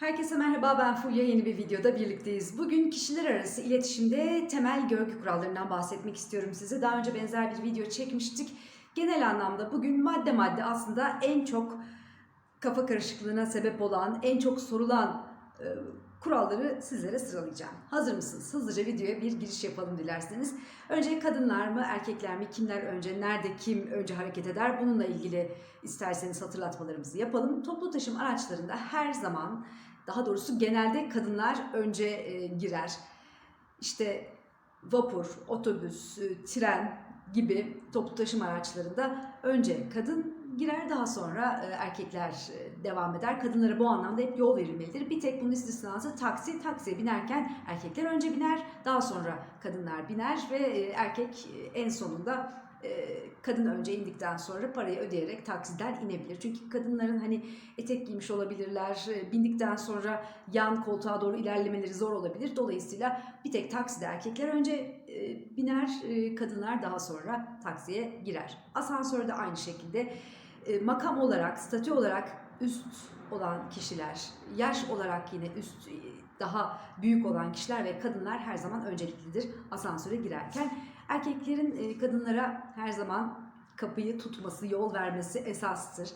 Herkese merhaba ben Fulya yeni bir videoda birlikteyiz. Bugün kişiler arası iletişimde temel görgü kurallarından bahsetmek istiyorum size. Daha önce benzer bir video çekmiştik. Genel anlamda bugün madde madde aslında en çok kafa karışıklığına sebep olan, en çok sorulan e, kuralları sizlere sıralayacağım. Hazır mısınız? Hızlıca videoya bir giriş yapalım dilerseniz. Önce kadınlar mı, erkekler mi, kimler önce, nerede kim önce hareket eder? Bununla ilgili isterseniz hatırlatmalarımızı yapalım. Toplu taşıma araçlarında her zaman daha doğrusu genelde kadınlar önce e, girer. İşte vapur, otobüs, e, tren gibi toplu taşıma araçlarında önce kadın girer daha sonra e, erkekler e, devam eder. Kadınlara bu anlamda hep yol verilmelidir. Bir tek bunun istisnası taksi. Taksiye binerken erkekler önce biner, daha sonra kadınlar biner ve e, erkek en sonunda kadın önce indikten sonra parayı ödeyerek taksiden inebilir. Çünkü kadınların hani etek giymiş olabilirler, bindikten sonra yan koltuğa doğru ilerlemeleri zor olabilir. Dolayısıyla bir tek takside erkekler önce biner, kadınlar daha sonra taksiye girer. Asansörde aynı şekilde makam olarak, statü olarak üst olan kişiler, yaş olarak yine üst e, daha büyük olan kişiler ve kadınlar her zaman önceliklidir asansöre girerken. Erkeklerin e, kadınlara her zaman kapıyı tutması, yol vermesi esastır.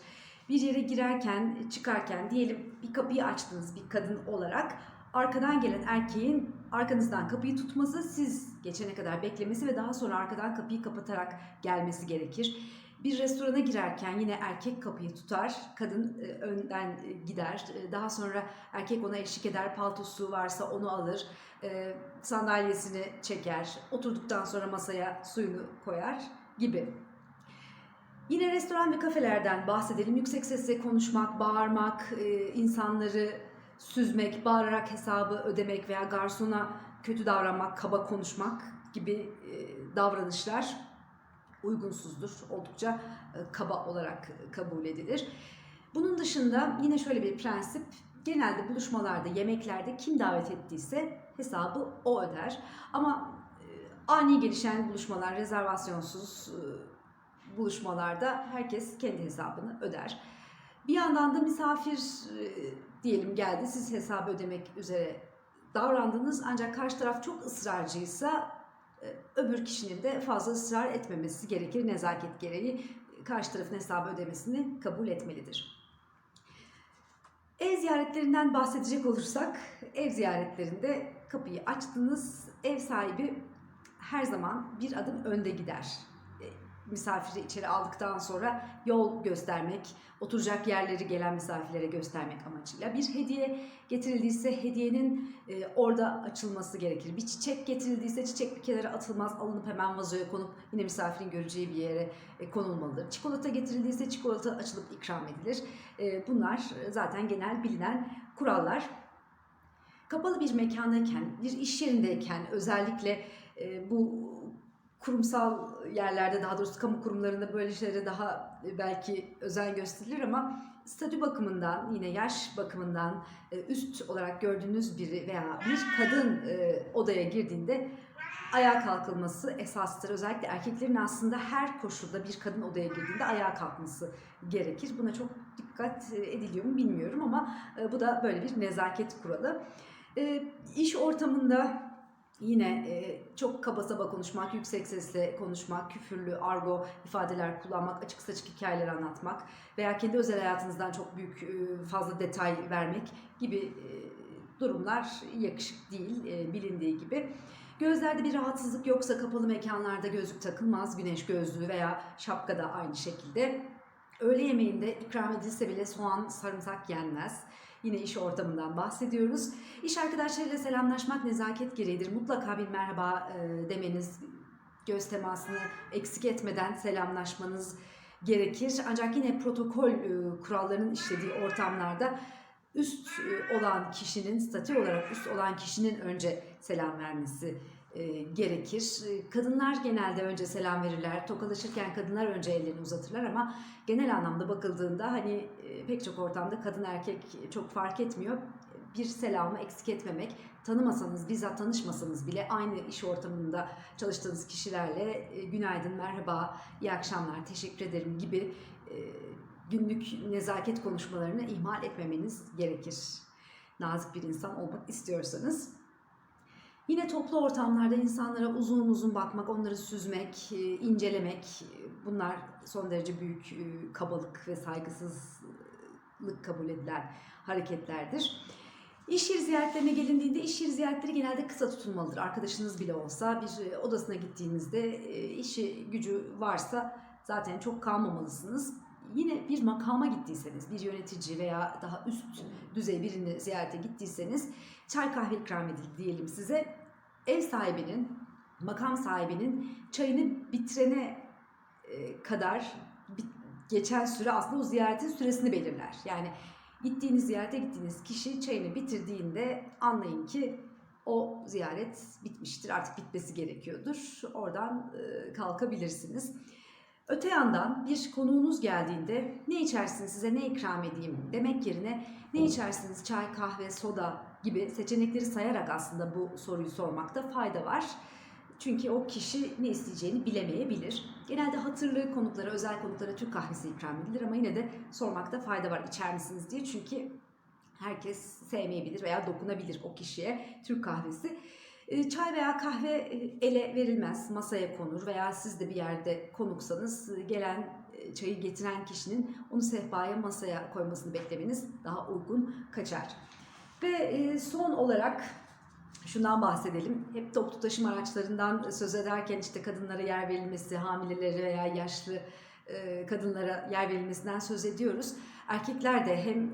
Bir yere girerken, çıkarken diyelim bir kapıyı açtınız bir kadın olarak arkadan gelen erkeğin arkanızdan kapıyı tutması, siz geçene kadar beklemesi ve daha sonra arkadan kapıyı kapatarak gelmesi gerekir. Bir restorana girerken yine erkek kapıyı tutar, kadın e, önden e, gider. E, Daha sonra erkek ona eşlik eder, paltosu varsa onu alır, sandalyesini çeker, oturduktan sonra masaya suyunu koyar gibi. Yine restoran ve kafelerden bahsedelim. Yüksek sesle konuşmak, bağırmak, insanları süzmek, bağırarak hesabı ödemek veya garsona kötü davranmak, kaba konuşmak gibi davranışlar uygunsuzdur. Oldukça e, kaba olarak kabul edilir. Bunun dışında yine şöyle bir prensip. Genelde buluşmalarda, yemeklerde kim davet ettiyse hesabı o öder. Ama e, ani gelişen buluşmalar, rezervasyonsuz e, buluşmalarda herkes kendi hesabını öder. Bir yandan da misafir e, diyelim geldi, siz hesabı ödemek üzere davrandınız ancak karşı taraf çok ısrarcıysa e, öbür kişinin de fazla ısrar etmemesi gerekir. Nezaket gereği karşı tarafın hesabı ödemesini kabul etmelidir. Ev ziyaretlerinden bahsedecek olursak, ev ziyaretlerinde kapıyı açtınız, ev sahibi her zaman bir adım önde gider. Misafiri içeri aldıktan sonra yol göstermek, oturacak yerleri gelen misafirlere göstermek amacıyla. Bir hediye getirildiyse hediyenin e, orada açılması gerekir. Bir çiçek getirildiyse çiçek bir kenara atılmaz, alınıp hemen vazoya konup yine misafirin göreceği bir yere e, konulmalıdır. Çikolata getirildiyse çikolata açılıp ikram edilir. E, bunlar zaten genel bilinen kurallar. Kapalı bir mekandayken, bir iş yerindeyken özellikle e, bu kurumsal yerlerde daha doğrusu kamu kurumlarında böyle şeylere daha e, belki özen gösterilir ama statü bakımından yine yaş bakımından e, üst olarak gördüğünüz biri veya bir kadın e, odaya girdiğinde ayağa kalkılması esastır. Özellikle erkeklerin aslında her koşulda bir kadın odaya girdiğinde ayağa kalkması gerekir. Buna çok dikkat ediliyor mu bilmiyorum ama bu da böyle bir nezaket kuralı. İş ortamında Yine e, çok kaba saba konuşmak, yüksek sesle konuşmak, küfürlü, argo ifadeler kullanmak, açık saçık hikayeler anlatmak veya kendi özel hayatınızdan çok büyük e, fazla detay vermek gibi e, durumlar yakışık değil e, bilindiği gibi. Gözlerde bir rahatsızlık yoksa kapalı mekanlarda gözlük takılmaz, güneş gözlüğü veya şapka da aynı şekilde. Öğle yemeğinde ikram edilse bile soğan, sarımsak yenmez. Yine iş ortamından bahsediyoruz. İş arkadaşlarıyla selamlaşmak nezaket gereğidir. Mutlaka bir merhaba e, demeniz, göz temasını eksik etmeden selamlaşmanız gerekir. Ancak yine protokol e, kurallarının işlediği ortamlarda üst e, olan kişinin, statü olarak üst olan kişinin önce selam vermesi gerekir. E, Kadınlar genelde önce selam verirler. Tokalaşırken kadınlar önce ellerini uzatırlar ama genel anlamda bakıldığında hani e, pek çok ortamda kadın erkek çok fark etmiyor. Bir selamı eksik etmemek, tanımasanız, bizzat tanışmasanız bile aynı iş ortamında çalıştığınız kişilerle e, günaydın, merhaba, iyi akşamlar, teşekkür ederim gibi e, günlük nezaket konuşmalarını ihmal etmemeniz gerekir. nazik bir insan olmak istiyorsanız. Yine toplu ortamlarda insanlara uzun uzun bakmak, onları süzmek, e, incelemek e, bunlar son derece büyük e, kabalık ve saygısızlık kabul edilen hareketlerdir. İş yeri ziyaretlerine gelindiğinde iş yeri ziyaretleri genelde kısa tutulmalıdır. Arkadaşınız bile olsa bir odasına gittiğinizde işi gücü varsa zaten çok kalmamalısınız. Yine bir makama gittiyseniz, bir yönetici veya daha üst düzey birini ziyarete gittiyseniz çay kahve ikram edildi diyelim size. Ev sahibinin, makam sahibinin çayını bitirene e, kadar geçen süre aslında o ziyaretin süresini belirler. Yani gittiğiniz ziyarete gittiğiniz kişi çayını bitirdiğinde anlayın ki o ziyaret bitmiştir. Artık bitmesi gerekiyordur. Oradan e, kalkabilirsiniz. Öte yandan bir konuğunuz geldiğinde ne içersiniz size ne ikram edeyim demek yerine ne içersiniz çay, kahve, soda gibi seçenekleri sayarak aslında bu soruyu sormakta fayda var. Çünkü o kişi ne isteyeceğini bilemeyebilir. Genelde hatırlı konuklara, özel konuklara Türk kahvesi ikram edilir ama yine de sormakta fayda var içer misiniz diye. Çünkü herkes sevmeyebilir veya dokunabilir o kişiye Türk kahvesi. E, Çay veya kahve e, ele verilmez, masaya konur veya siz de bir yerde konuksanız e, gelen e, çayı getiren kişinin onu sehpaya masaya koymasını beklemeniz daha uygun kaçar. Ve son olarak şundan bahsedelim. Hep toplu taşıma araçlarından söz ederken işte kadınlara yer verilmesi, hamilelere veya yaşlı kadınlara yer verilmesinden söz ediyoruz. Erkekler de hem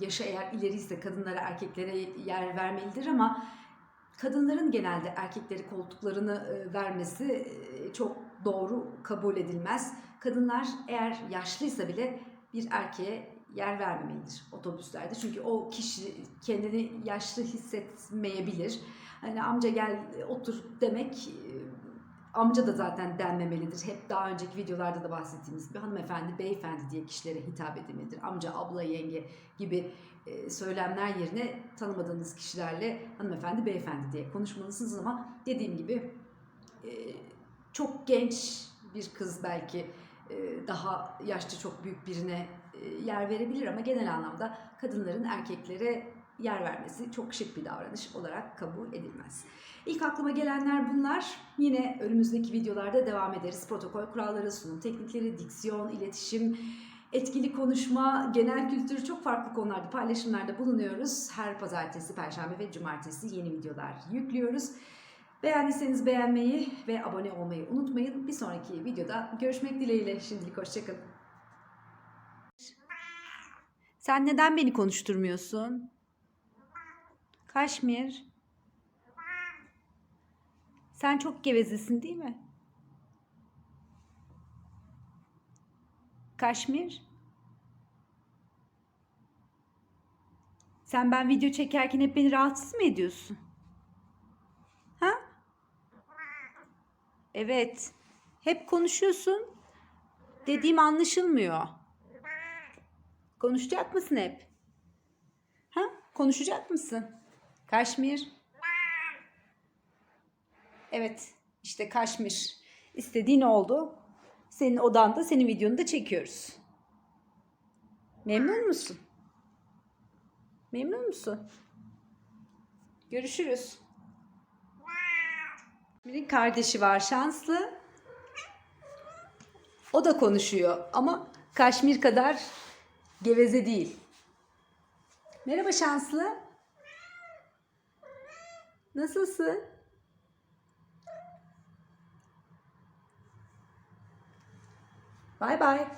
yaşı eğer ileriyse kadınlara erkeklere yer vermelidir ama kadınların genelde erkekleri koltuklarını e, vermesi e, çok doğru kabul edilmez. Kadınlar eğer yaşlıysa bile bir erkeğe yer vermemelidir otobüslerde. Çünkü o kişi kendini yaşlı hissetmeyebilir. Hani amca gel otur demek e, amca da zaten denmemelidir. Hep daha önceki videolarda da bahsettiğimiz gibi hanımefendi, beyefendi diye kişilere hitap edilmelidir. Amca, abla, yenge gibi e, söylemler yerine tanımadığınız kişilerle hanımefendi, beyefendi diye konuşmalısınız ama dediğim gibi e, çok genç bir kız belki e, daha yaşça çok büyük birine yer verebilir ama genel anlamda kadınların erkeklere yer vermesi çok şık bir davranış olarak kabul edilmez. İlk aklıma gelenler bunlar. Yine önümüzdeki videolarda devam ederiz. Protokol kuralları, sunum teknikleri, diksiyon, iletişim, etkili konuşma, genel kültür çok farklı konularda paylaşımlarda bulunuyoruz. Her pazartesi, perşembe ve cumartesi yeni videolar yüklüyoruz. Beğendiyseniz beğenmeyi ve abone olmayı unutmayın. Bir sonraki videoda görüşmek dileğiyle. Şimdilik hoşçakalın. Sen neden beni konuşturmuyorsun? Kaşmir. Sen çok gevezesin değil mi? Kaşmir. Sen ben video çekerken hep beni rahatsız mı ediyorsun? Ha? Evet. Hep konuşuyorsun. Dediğim anlaşılmıyor. Konuşacak mısın hep? Ha? Konuşacak mısın? Kaşmir. Evet. işte Kaşmir. İstediğin oldu. Senin odanda, senin videonu da çekiyoruz. Memnun musun? Memnun musun? Görüşürüz. Bir kardeşi var şanslı. O da konuşuyor ama Kaşmir kadar geveze değil. Merhaba şanslı. Nasılsın? Bay bay.